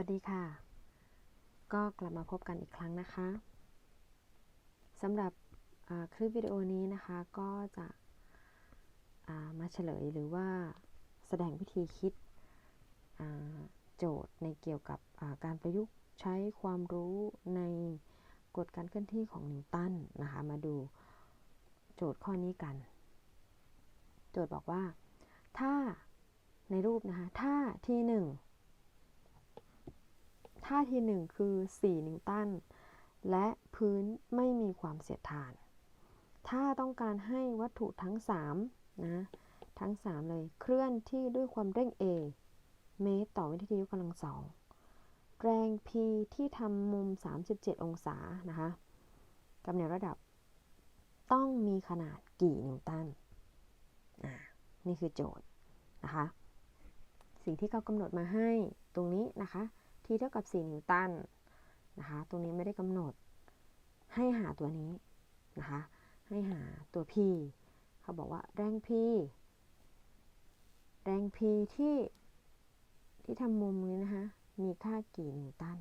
วัสดีค่ะ ก็กลับมาพบกันอีกครั้งนะคะสำหรับคลิปวิดีโอนี้นะคะก็จะามาเฉลยหรือว่าแสดงวิธีคิดโจทย์ในเกี่ยวกับาการประยุกต์ใช้ความรู้ในกฎการเคลื่อนที่ของนิวตันนะคะ มาดูโจทย์ข้อนี้กัน โจทย์บอกว่า ถ้าในรูปนะคะ ถ้าที่หนึ่ง ท่าทีหนึ่งคือ 4 นิวตัน และพื้นไม่มีความเสียดทาน ถ้าต้องการให้วัตถุทั้ง 3 นะ ทั้ง 3 เลยเคลื่อนที่ด้วยความเร่ง a เมตรต่อวินาทียกกำลังสองแรง p ที่ทำมุม 37 องศานะคะกำเนิดระดับ ต้องมีขนาดกี่นิวตันอ่านี่คือโจทย์นะคะ สิ่งที่เขากำหนดมาให้ตรงนี้นะคะ t เท่ากับ 4 นิวตันนะคะ ตรงนี้ไม่ได้กำหนด ให้หาตัวนี้นะคะ ให้หาตัว p เขาบอกว่าแรง p แรง p ที่ที่ทำมุมนี้นะคะ มีค่ากี่นิวตัน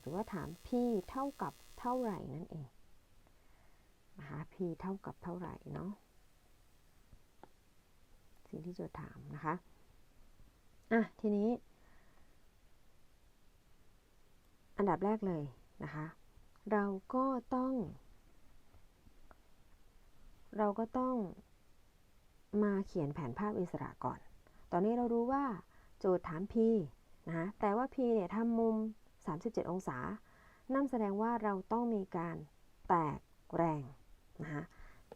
หรือว่าถาม p เท่ากับเท่าไหร่นั่นเองนะคะ p เท่ากับเท่าไหร่เนาะสิ่งที่โจทย์ถามนะคะ อะ ทีนี้ อันดับแรกเลยนะคะ เราก็ต้อง เราก็ต้องมาเขียนแผนภาพอิสระก่อน ตอนนี้เรารู้ว่าโจทย์ถาม p นะคะแต่ว่า p เนี่ยทำมุม 37 องศา นั่นแสดงว่าเราต้องมีการแตกแรงนะคะ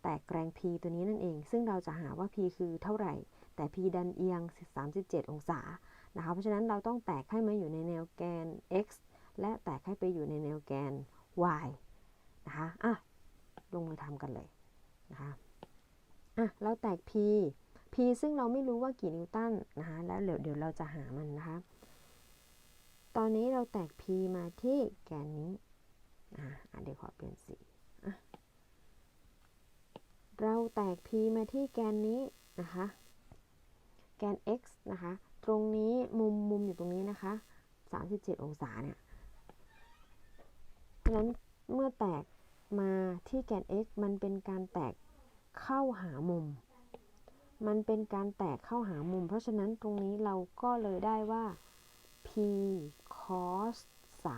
แตกแรง p ตัวนี้นั่นเอง ซึ่งเราจะหาว่า p คือเท่าไหร่ แต่ p ดันเอียง 37 องศา นะคะ เพราะฉะนั้นเราต้องแตกให้มาอยู่ในแนวแกน x และแตกให้ไปอยู่ในแนวแกน y นะคะอะลงมือทำกันเลยนะคะอะเราแตก p p ซึ่งเราไม่รู้ว่ากี่นิวตันนะคะแล้วเดี๋ยวเดี๋ยวเราจะหามันนะคะ ตอนนี้เราแตก p มาที่แกนนี้อะเดี๋ยวขอเปลี่ยนสีอะเราแตก p มาที่แกนนี้นะคะ แกน x นะคะ ตรงนี้มุมมุมอยู่ตรงนี้นะคะ 37 องศาเนี่ย ฉะนั้นเมื่อแตกมาที่แกน x มันเป็นการแตกเข้าหามุม มันเป็นการแตกเข้าหามุม เพราะฉะนั้นตรงนี้เราก็เลยได้ว่า p cos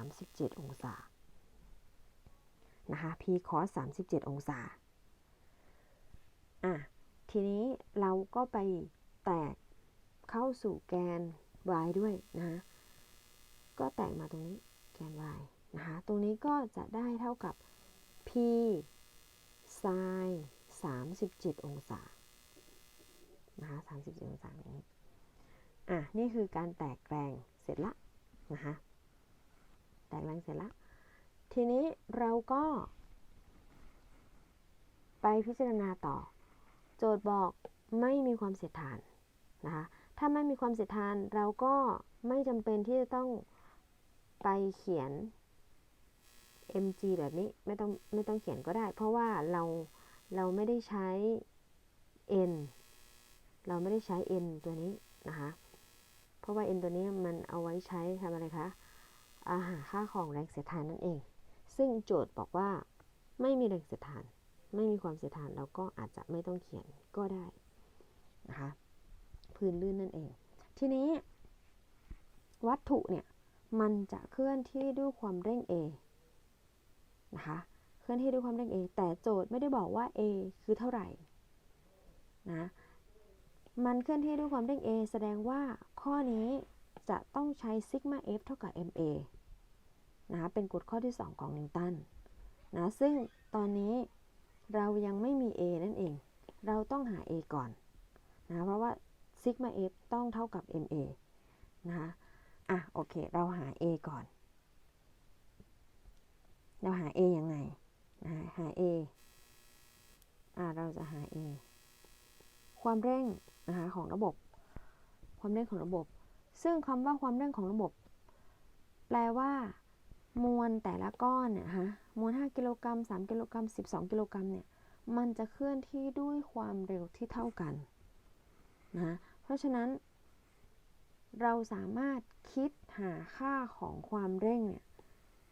37 องศา นะคะ p cos 37 องศา อะ ทีนี้เราก็ไปแตกเข้าสู่แกน y ด้วยนะคะก็แตกมาตรงนี้แกน y นะคะตรงนี้ก็จะได้เท่ากับ p sin 37 องศานะคะ37 องศาอย่านี้อะนี่คือการแตกแรงเสร็จละนะคะแตกแรงเสร็จละ ทีนี้เราก็ ไปพิจารณาต่อ โจทย์บอกไม่มีความเสียดทานนะคะถ้าไม่มีความเสียดทานเราก็ไม่จำเป็นที่จะต้องไปเขียน mg แบบนี้ไม่ต้องไม่ต้องเขียนก็ได้ เพราะว่าเราเราไม่ได้ใช้ n เราไม่ได้ใช้ n ตัวนี้นะคะ เพราะว่า n ตัวนี้มันเอาไว้ใช้ทำอะไรคะอาหาค่าของแรงเสียดทานนั่นเอง ซึ่งโจทย์บอกว่าไม่มีแรงเสียดทาน ไม่มีความเสียดทานเราก็อาจจะไม่ต้องเขียนก็ได้นะคะพื้นลื่นนั่นเอง ทีนี้ วัตถุเนี่ย มันจะเคลื่อนที่ด้วยความเร่ง a นะคะเคลื่อนที่ด้วยความเร่ง a แต่โจทย์ไม่ได้บอกว่า a คือเท่าไหร่นะมันเคลื่อนที่ด้วยความเร่ง a แสดงว่าข้อนี้จะต้องใช้ซิกมา f เท่ากับ ma นะคะเป็นกฎข้อที่ 2 ของนิวตันนะซึ่งตอนนี้เรายังไม่มี a นั่นเอง เราต้องหา a ก่อนนะเพราะว่าซิกมา f ต้องเท่ากับ ma นะคะอะ โอเค เราหา a ก่อน เราหา a ยังไงนะหา a อะเราจะหา a ความเร่งนะคะของระบบ ความเร่งของระบบ ซึ่งคำว่าความเร่งของระบบ แปลว่า มวลแต่ละก้อนเนี่ยฮะมวล 5 กิโลกรัม 3 กิโลกรัม 12 กิโลกรัมเนี่ยมันจะเคลื่อนที่ด้วยความเร็วที่เท่ากันนะเพราะฉะนั้น เราสามารถคิดหาค่าของความเร่งเนี่ย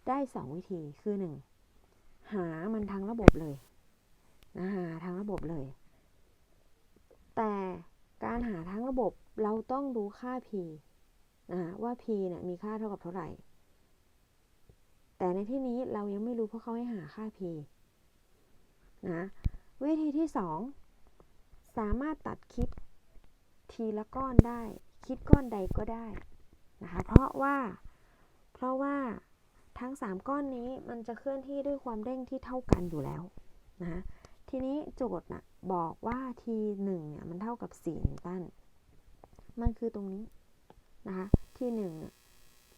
ได้สองวิธีคือหนึ่งหามันทางระบบเลยนะหาทางระบบเลย แต่การหาทั้งระบบเราต้องดูค่า p นะว่า p เนี่ยมีค่าเท่ากับเท่าไหร่ แต่ในที่นี้เรายังไม่รู้เพราะเขาให้หาค่า p นะวิธีที่ 2 สามารถตัดคิดทีละก้อนได้ คิดก้อนใดก็ได้นะคะเพราะว่าเพราะว่า ทั้ง 3 ก้อนนี้มันจะเคลื่อนที่ด้วยความเร่งที่เท่ากันอยู่แล้วนะทีนี้โจทย์นะบอกว่า t 1เนี่ยมันเท่ากับ4นิวตัน มันคือตรงนี้นะคะ t 1เนี่ย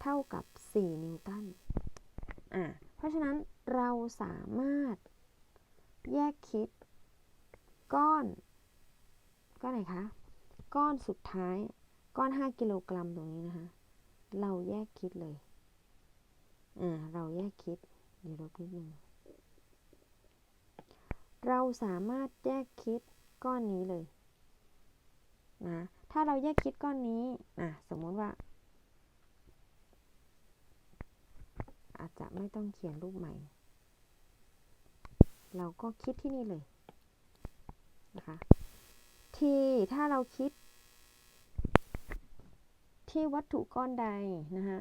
เท่ากับ 4 นิวตัน อ่า เพราะฉะนั้นเราสามารถแยกคิดก้อนก้อนไหนคะ ก้อนสุดท้ายก้อน 5 กิโลกรัมตรงนี้นะคะ เราแยกคิดเลย อ่าเราแยกคิด เดี๋ยวลบนิดนึงเราสามารถแยกคิดก้อนนี้เลยนะถ้าเราแยกคิดก้อนนี้อะสมมติว่า อาจจะไม่ต้องเขียนรูปใหม่ เราก็คิดที่นี่เลยนะคะทีถ้าเราคิดที่วัตถุก้อนใดนะคะ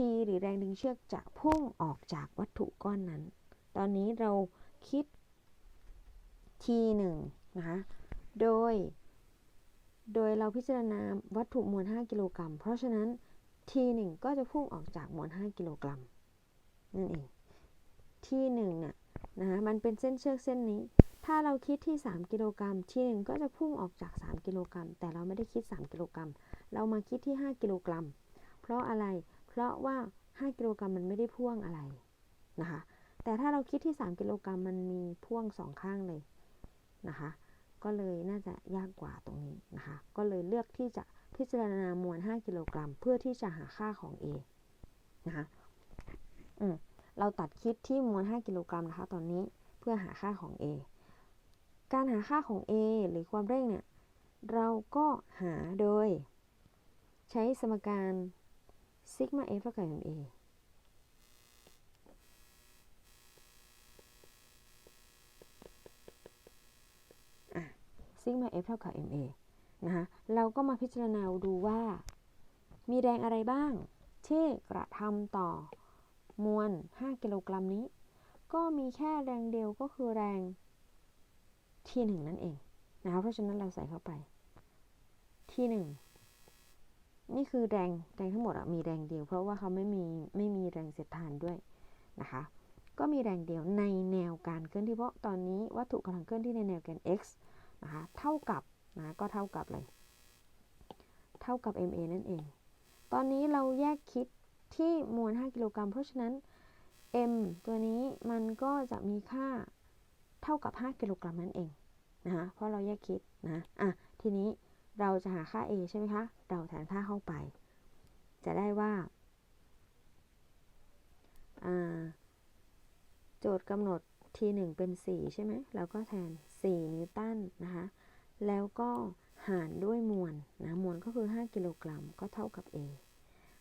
ทีหรือแรงดึงเชือกจะพุ่งออกจากวัตถุก้อนนั้น ตอนนี้เราคิดทีหนึ่งนะคะ โดย โดยเราพิจารณาวัตถุมวล 5 กิโลกรัม เพราะฉะนั้นทีหนึ่งก็จะพุ่งออกจากมวล 5 กิโลกรัมนั่นเองทีหนึ่งน่ะนะคะมันเป็นเส้นเชือกเส้นนี้ ถ้าเราคิดที่ 3 กิโลกรัมทีหนึ่งก็จะพุ่งออกจาก 3 กิโลกรัม แต่เราไม่ได้คิด 3 กิโลกรัม เรามาคิดที่ 5 กิโลกรัม เพราะอะไร เพราะว่า 5 กิโลกรัมมันไม่ได้พ่วงอะไรนะคะ แต่ถ้าเราคิดที่ 3 กิโลกรัมมันมีพ่วงสองข้างเลยนะคะ ก็เลยน่าจะยากกว่าตรงนี้นะคะ ก็เลยเลือกที่จะพิจารณามวล 5 กิโลกรัม เพื่อที่จะหาค่าของ A นะคะอืมเราตัดคิดที่มวล 5 กิโลกรัมนะคะ ตอนนี้เพื่อหาค่าของ A การหาค่าของ A หรือความเร่งเนี่ย เราก็หาโดย ใช้สมการ ซิกมาเท่ากับ ma ซิกมา F เท่ากับ ma นะคะเราก็มาพิจารณาดูว่า มีแรงอะไรบ้าง ที่กระทำต่อมวล 5 กิโลกรัมนี้ ก็มีแค่แรงเดียวก็คือแรงที่1นั่นเองนะคะเพราะฉะนั้นเราใส่เข้าไปที่1นี่ นี่คือแรงแรงทั้งหมดมีแรงเดียว เพราะว่าเขาไม่มีไม่มีแรงเสียดทานด้วยนะคะ ก็มีแรงเดียวในแนวการเคลื่อนที่เพราะตอนนี้วัตถุกำลังเคลื่อนที่ในแนวแกน x นะคะเท่ากับนะก็เท่ากับเลยเท่ากับ ma นั่นเอง ตอนนี้เราแยกคิดที่มวล 5 กิโลกรัมเพราะฉะนั้น m ตัวนี้มันก็จะมีค่าเท่ากับ 5 กิโลกรัมนั่นเองนะคะเพราะเราแยกคิดนะอะทีนี้ เราจะหาค่า a ใช่ไหมคะ เราแทนค่าเข้าไป จะได้ว่า โจทย์กำหนด t 1เป็น 4 ใช่ไหมเราก็แทน 4 นิวตันนะคะ แล้วก็หารด้วยมวลนะ มวลก็คือ 5 กิโลกรัม ก็เท่ากับ a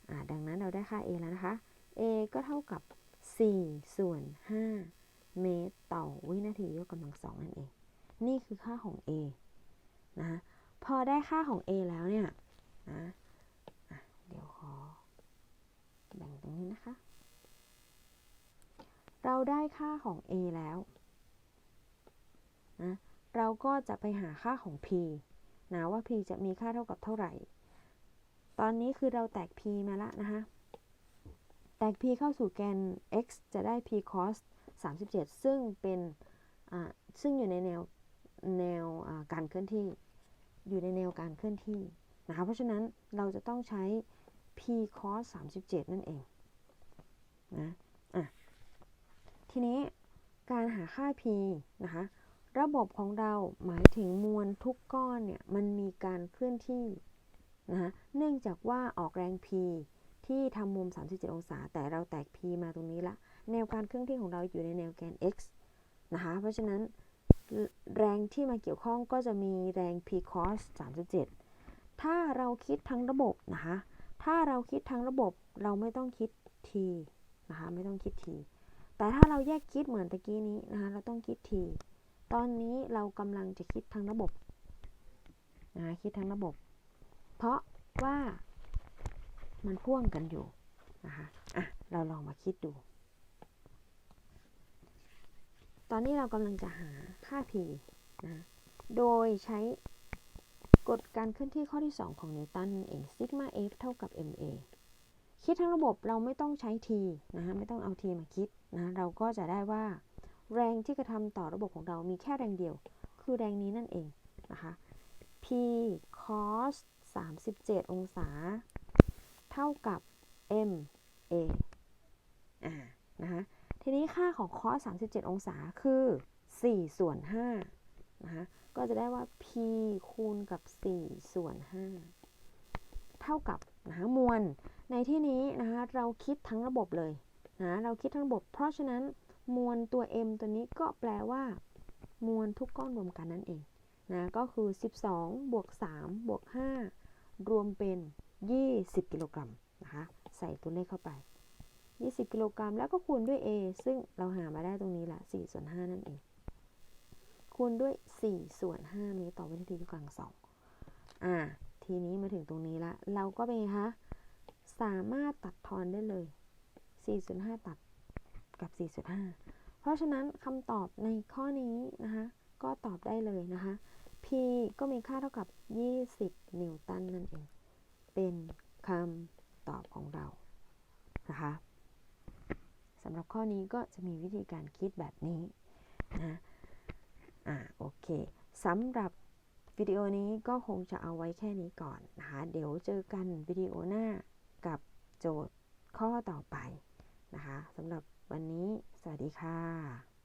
อ่าดังนั้นเราได้ค่า a แล้วนะคะ a ก็เท่ากับ 4 ส่วน 5 เมตร ต่อวินาทียกกำลังสองนั่นเอง นี่คือค่าของ a นะ พอได้ค่าของ a แล้วเนี่ยนะเดี๋ยวขอแบ่งตรงนี้นะคะ เราได้ค่าของ a แล้วนะเราก็จะไปหาค่าของ p นะว่า p จะมีค่าเท่ากับเท่าไหร่ ตอนนี้คือเราแตก p มาละนะคะแตก p เข้าสู่แกน x จะได้ p cos 37 ซึ่งเป็นซึ่งอยู่ในแนวแนวการเคลื่อนที่ อยู่ในแนวการเคลื่อนที่นะคะเพราะฉะนั้นเราจะต้องใช้ p cos 37 นั่นเองนะอะทีนี้การหาค่า p นะคะระบบของเราหมายถึงมวลทุกก้อนเนี่ยมันมีการเคลื่อนที่นะคะเนื่องจากว่าออกแรง p ที่ทำมุม 37 องศา แต่เราแตก p มาตรงนี้ละ แนวการเคลื่อนที่ของเราอยู่ในแนวแกน x นะคะเพราะฉะนั้น แรงที่มาเกี่ยวข้องก็จะมีแรง p cos 37 ถ้าเราคิดทั้งระบบนะคะ ถ้าเราคิดทั้งระบบเราไม่ต้องคิด t นะคะ ไม่ต้องคิด t แต่ถ้าเราแยกคิดเหมือนตะกี้นี้นะคะ เราต้องคิด t ตอนนี้เรากำลังจะคิดทั้งระบบนะคะคิดทั้งระบบ เพราะว่ามันพ่วงกันอยู่นะคะ อะ เราลองมาคิดดู ตอนนี้เรากำลังจะหาค่า t นะ โดยใช้กฎการเคลื่อนที่ข้อที่ 2 ของนิวตันนั่นเองซิกมา f เท่ากับ ma คิดทั้งระบบเราไม่ต้องใช้ t นะฮะไม่ต้องเอา t มาคิดนะ เราก็จะได้ว่า แรงที่กระทำต่อระบบของเรามีแค่แรงเดียว คือแรงนี้นั่นเองนะคะ p cos 37 องศา เท่ากับ m a อ่านะคะ ทีนี้ค่าของ cos 37 องศาคือ4ส่วน5นะคะ ก็จะได้ว่า p คูณกับ 4 ส่วน 5 เท่ากับนะคะมวล ในที่นี้นะคะเราคิดทั้งระบบเลยนะเราคิดทั้งระบบ เพราะฉะนั้นมวลตัว m ตัวนี้ก็แปลว่า มวลทุกก้อนรวมกันนั่นเองนะก็คือ 12 บวก 3 บวก 5 รวมเป็น 20 กิโลกรัมนะคะ ใส่ตัวเลขเข้าไป 20 กิโลกรัม แล้วก็คูณด้วย a ซึ่งเราหามาได้ตรงนี้แหละ4ส่วน5นั่นเอง คูณด้วย 4 ส่วน5เมตรต่อวินาทียกกำลังสองอ่า ทีนี้มาถึงตรงนี้ละ เราก็เป็นไงคะ สามารถตัดทอนได้เลย 4 ส่วน 5 ตัดกับ 4 ส่วน 5 เพราะฉะนั้นคำตอบในข้อนี้นะคะ ก็ตอบได้เลยนะคะ P ก็มีค่าเท่ากับ 20 นิวตันนั่นเอง เป็นคำตอบของเรานะคะำหรับข้อนี้ก็จะมีวิธีการคิดแบบนี้นะอ่าโอเคสำหรับวิดีโอนี้ก็คงจะเอาไว้แค่นี้ก่อนนะคะเดี๋ยวเจอกันวิดีโอหน้ากับโจทย์ข้อต่อไปนะคะสำหรับวันนี้สวัสดีค่ะ